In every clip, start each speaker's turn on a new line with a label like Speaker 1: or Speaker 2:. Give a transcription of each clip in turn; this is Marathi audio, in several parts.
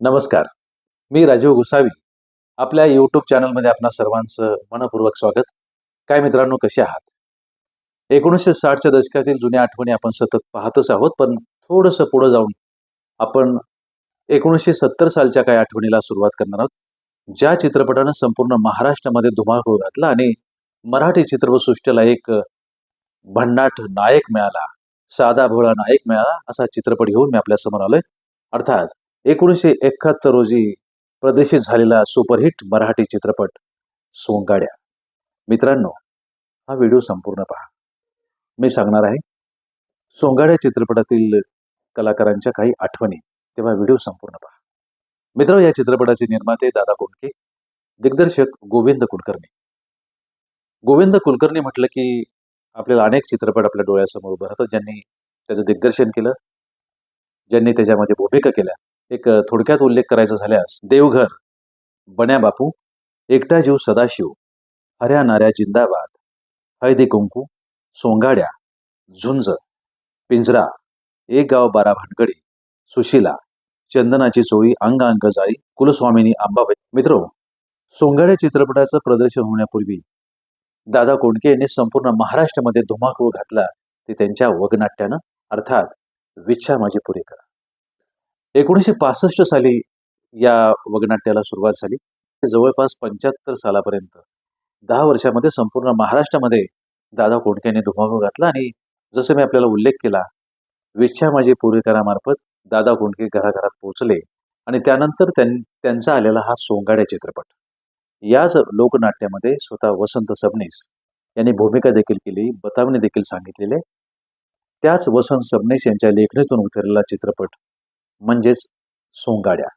Speaker 1: नमस्कार. मी राजीव गोसावी. आपल्या यूट्यूब चॅनलमध्ये आपणा सर्वांचं मनपूर्वक स्वागत. काय मित्रांनो कसे आहात? एकोणीसशे साठच्या दशकातील जुन्या आठवणी आपण सतत पाहतच आहोत पण थोडंसं पुढं जाऊन आपण एकोणीसशे सत्तर सालच्या काही आठवणीला सुरुवात करणार आहोत. ज्या चित्रपटानं संपूर्ण महाराष्ट्रामध्ये धुमाकूळ घातला आणि मराठी चित्रपटसृष्टीला एक भन्नाट नायक मिळाला साधा भोळा नायक मिळाला असा चित्रपट घेऊन मी आपल्यासमोर आलोय. अर्थात एकोणीसशे एकाहत्तर रोजी प्रदर्शित झालेला सुपरहिट मराठी चित्रपट सोंगाड्या. मित्रांनो हा व्हिडिओ संपूर्ण पहा. मी सांगणार आहे सोंगाड्या चित्रपटातील कलाकारांच्या काही आठवणी तेव्हा व्हिडिओ संपूर्ण पहा. मित्र या चित्रपटाचे निर्माते दादा कोंडके दिग्दर्शक गोविंद कुलकर्णी. गोविंद कुलकर्णी म्हटलं की आपल्याला अनेक चित्रपट आपल्या डोळ्यासमोर उभं राहतात ज्यांनी त्याचं दिग्दर्शन केलं ज्यांनी त्याच्यामध्ये भूमिका केल्या. एक थोडक्यात उल्लेख करायचा झाल्यास देवघर बण्या बापू एकटा जीव सदाशिव हऱ्या नाऱ्या जिंदाबाद हळदी कुंकू सोंगाड्या झुंज पिंजरा एक गाव बारा भानगडी सुशिला चंदनाची चोळी अंग अंग जाळी कुलस्वामिनी अंबाबाई मित्र सोंगाड्या चित्रपटाचं प्रदर्शन होण्यापूर्वी दादा कोंडके यांनी संपूर्ण महाराष्ट्रामध्ये धुमाकूळ घातला ते त्यांच्या वगनाट्यानं अर्थात विच्छा माझी पुरी करा एकोणीसशे पासष्ट साली या वगनाट्याला सुरुवात झाली. जवळपास पंच्याहत्तर सालापर्यंत दहा वर्षामध्ये संपूर्ण महाराष्ट्रामध्ये दादा कोंडके यांनी धुमाकूळ घातला आणि जसं मी आपल्याला उल्लेख केला विच्छा माझी पूर्वीकरामार्फत दादा कोंडके घराघरात पोहोचले आणि त्यानंतर त्यां त्यांचा आलेला हा सोंगाड्या चित्रपट. याच लोकनाट्यामध्ये स्वतः वसंत सबनीस यांनी भूमिका देखील केली बतावणी देखील सांगितलेले त्याच वसंत सबनीस यांच्या लेखणीतून उतरलेला चित्रपट म्हणजेच सोंगाड्या.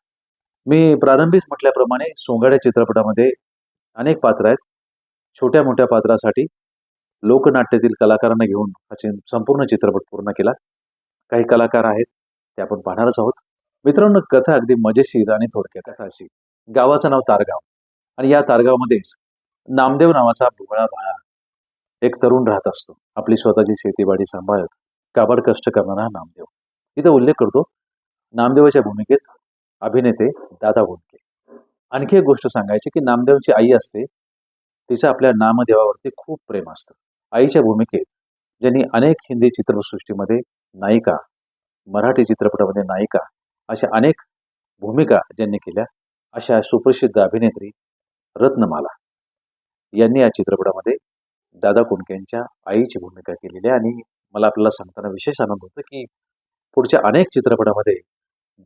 Speaker 1: मी प्रारंभीच म्हटल्याप्रमाणे सोंगाड्या चित्रपटामध्ये अनेक पात्र आहेत. छोट्या मोठ्या पात्रासाठी लोकनाट्यातील कलाकारांना घेऊन हा संपूर्ण चित्रपट पूर्ण केला. काही कलाकार आहेत ते आपण पाहणारच आहोत. मित्रांनो कथा अगदी मजेशीर आणि थोडक्यात कथा अशी गावाचं नाव तारगाव आणि या तारगावमध्येच नामदेव नावाचा भुगळा बाळा एक तरुण राहत असतो. आपली स्वतःची शेतीबाडी सांभाळत काबाड कष्ट करणारा हा नामदेव. इथं उल्लेख करतो नामदेवाच्या भूमिकेत अभिनेते दादा गोंडके आणखी एक गोष्ट सांगायची की नामदेवची आई असते तिचं आपल्या नामदेवावरती खूप प्रेम असतं. आईच्या भूमिकेत ज्यांनी अनेक हिंदी चित्रपटसृष्टीमध्ये नायिका मराठी चित्रपटामध्ये नायिका अशा अनेक भूमिका ज्यांनी केल्या अशा सुप्रसिद्ध अभिनेत्री रत्नमाला यांनी या चित्रपटामध्ये दादा कोंडके यांच्या आईची भूमिका केलेली आहे. आणि मला आपल्याला सांगताना विशेष आनंद होतो की पुढच्या अनेक चित्रपटामध्ये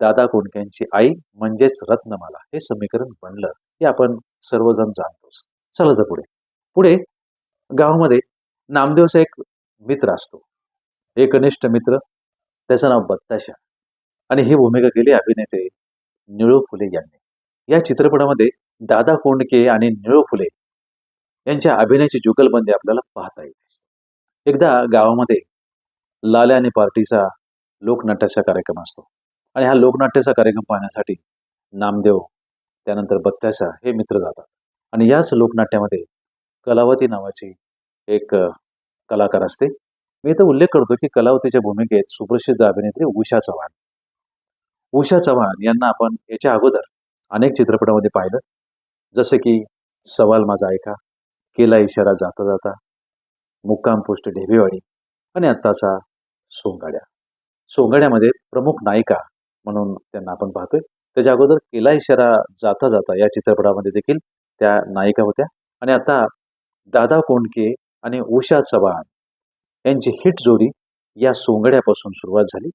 Speaker 1: दादा कोंडक्यांची आई म्हणजेच रत्नमाला हे समीकरण बनलं हे आपण सर्वजण जाणतोच. चला तर पुढे. पुढे गावामध्ये नामदेवचा एक मित्र असतो. एक कनिष्ठ मित्र. त्याचं नाव बत्ताशा. आणि ही भूमिका केली अभिनेते निळू फुले यांनी. या चित्रपटामध्ये दादा कोंडके आणि निळू फुले यांच्या अभिनयाची जुगलबंदी आपल्याला पाहता येते एकदा गावामध्ये लाल्या आणि पार्टीचा लोकनाट्याचा कार्यक्रम असतो. आणि हा लोकनाट्याचा कार्यक्रम पाहण्यासाठी नामदेव त्यानंतर बत्त्याशा हे मित्र जातात. आणि याच लोकनाट्यामध्ये कलावती नावाची एक कलाकार असते. मी इथं उल्लेख करतो की कलावतीच्या भूमिकेत सुप्रसिद्ध अभिनेत्री उषा चव्हाण. उषा चव्हाण यांना आपण याच्या अगोदर अनेक चित्रपटामध्ये पाहिलं. जसे की सवाल माझा ऐका केला इशारा जाता जाता मुक्काम पोस्ट ढेबेवाडी आणि आत्ताचा सोंगाड्या. सोंगाड्यामध्ये प्रमुख नायिका म्हणून त्यांना आपण पाहतोय. त्याच्या अगोदर केला इशारा जाता जाता या चित्रपटामध्ये देखील त्या नायिका होत्या. आणि आता दादा कोंडके आणि उषा चव्हाण यांची हिट जोडी या सोंगड्यापासून सुरुवात झाली.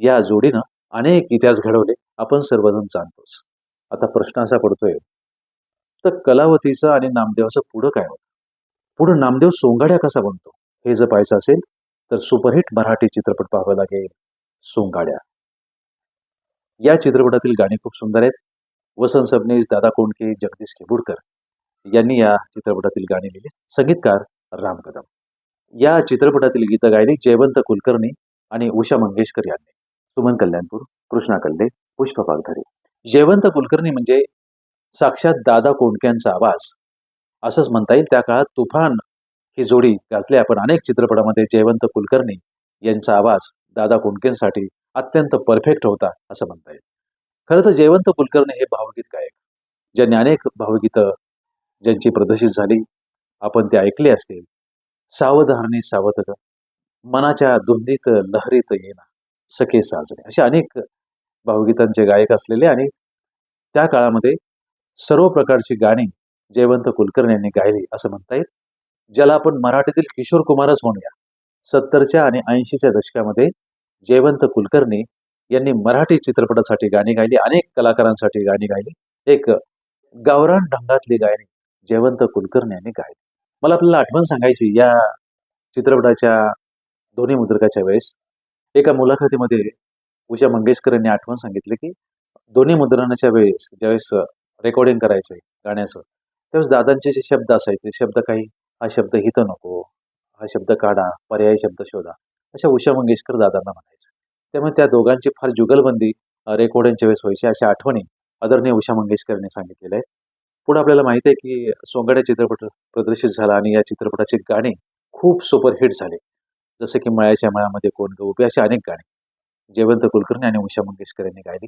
Speaker 1: या जोडीनं अनेक इतिहास घडवले. आपण सर्वजण जाणतोच. आता प्रश्न असा पडतोय तर कलावतीचं आणि नामदेवाचं पुढं काय होतं? पुढं नामदेव सोंगाड्या कसा बनतो? हे जर पाहायचं असेल तर सुपरहिट मराठी चित्रपट पाहावा लागेल सोंगाड्या. या चित्रपटातील गाणी खूप सुंदर आहेत. वसंत सबनीस दादा कोंडके जगदीश खेबुडकर यांनी या चित्रपटातील गाणी लिहिली. संगीतकार राम कदम. या चित्रपटातील गीतं गायली जयवंत कुलकर्णी आणि उषा मंगेशकर यांनी. सुमन कल्याणपूर कृष्णा कल्ले पुष्प पालधरे जयवंत कुलकर्णी म्हणजे साक्षात दादा कोंडक्यांचा आवाज. असंच म्हणता येईल त्या काळात तुफान ही जोडी गाजली. आपण अनेक चित्रपटामध्ये जयवंत कुलकर्णी यांचा आवाज दादा कोंडकेंसाठी अत्यंत परफेक्ट होता असं म्हणता येईल. खरं तर जयवंत कुलकर्णी हे भावगीत गायक. ज्यांनी अनेक भावगीतं ज्यांची प्रदर्शित झाली आपण ते ऐकले असतील. सावधारणी सावध मनाच्या दुंदीत लहरीत येणं सखे साजरे असे अनेक भावगीतांचे गायक असलेले आणि त्या काळामध्ये सर्व प्रकारची गाणी जयवंत कुलकर्णी यांनी गायली असं म्हणता येईल. ज्याला आपण मराठीतील किशोर कुमारच म्हणूया. सत्तरच्या आणि ऐंशीच्या दशकामध्ये जयवंत कुलकर्णी यांनी मराठी चित्रपटासाठी गाणी गायली अनेक कलाकारांसाठी गाणी गायली. एक गावरान ढंगातली गाणी जयवंत कुलकर्णी यांनी गायली. मला आपल्याला आठवण सांगायची या चित्रपटाच्या दोन्ही मुद्रकाच्या वेळेस एका मुलाखतीमध्ये उषा मंगेशकर यांनी आठवण सांगितली की दोन्ही मुद्रणाच्या वेळेस ज्यावेळेस रेकॉर्डिंग करायचंय गाण्याचं त्यावेळेस दादांचे जे शब्द असायचे शब्द काही हा शब्द हित नको हा शब्द काढा पर्यायी शब्द शोधा. अशा उषा मंगेशकर दादांना म्हणायचं. त्यामुळे त्या दोघांची फार जुगलबंदी रेकॉर्डिंगच्या वेळेस व्हायची अशा आठवणी आदरणीय उषा मंगेशकर यांनी सांगितलेल्या आहेत. पुढे आपल्याला माहिती आहे की सोंगाड्या चित्रपट प्रदर्शित झाला आणि या चित्रपटाची गाणी खूप सुपरहिट झाले. जसं की मळ्याच्या मळ्यामध्ये कोण ग उभे अशी अनेक गाणी. जयवंत कुलकर्णी आणि उषा मंगेशकर यांनी गायली.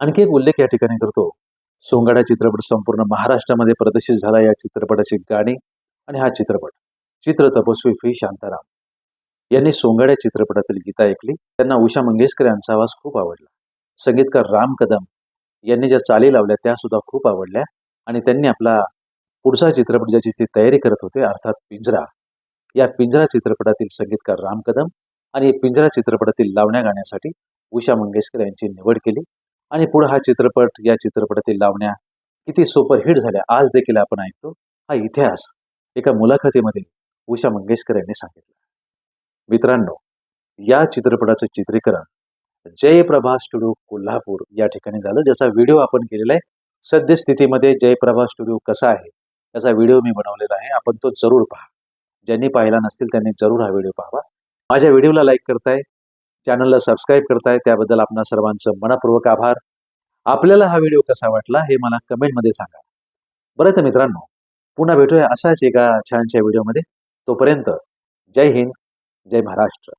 Speaker 1: आणखी एक उल्लेख या ठिकाणी करतो. सोंगाडा चित्रपट संपूर्ण महाराष्ट्रामध्ये प्रदर्शित झाला या चित्रपटाची गाणी आणि हा चित्रपट. चित्र तपस्वी फी शांताराम. यांनी सोंगाड्या चित्रपटातील गीता ऐकली. त्यांना उषा मंगेशकर यांचा आवाज खूप आवडला. संगीतकार राम कदम यांनी ज्या चाली लावल्या त्या सुद्धा खूप आवडल्या आणि त्यांनी आपला पुढचा चित्रपट ज्याची ते तयारी करत होते अर्थात पिंजरा. या पिंजरा चित्रपटातील संगीतकार राम कदम आणि पिंजरा चित्रपटातील लावण्या गाण्यासाठी उषा मंगेशकर यांची निवड केली. आणि पुढे हा चित्रपट या चित्रपटातील लावण्या किती सुपरहिट झाल्या आज देखील आपण ऐकतो. हा इतिहास एका मुलाखतीमध्ये उषा मंगेशकर यांनी सांगितला. मित्रांनो या चित्रपटाचं चित्रीकरण जयप्रभा स्टुडिओ कोल्हापूर या ठिकाणी झालं. ज्याचा व्हिडिओ आपण केलेला आहे सद्यस्थितीमध्ये जयप्रभा स्टुडिओ कसा आहे त्याचा व्हिडिओ मी बनवलेला आहे. आपण तो जरूर पहा. ज्यांनी पाहिला नसतील त्यांनी जरूर हा व्हिडिओ पाहावा. माझ्या व्हिडिओला लाईक करताय चॅनलला सबस्क्राईब करताय त्याबद्दल आपणा सर्वांचं मनपूर्वक आभार. आपल्याला हा व्हिडिओ कसा वाटला हे मला कमेंटमध्ये सांगा. बरं तर मित्रांनो पुन्हा भेटूया असाच एका छानशा व्हिडिओमध्ये. तोपर्यंत जय हिंद. जय महाराष्ट्र.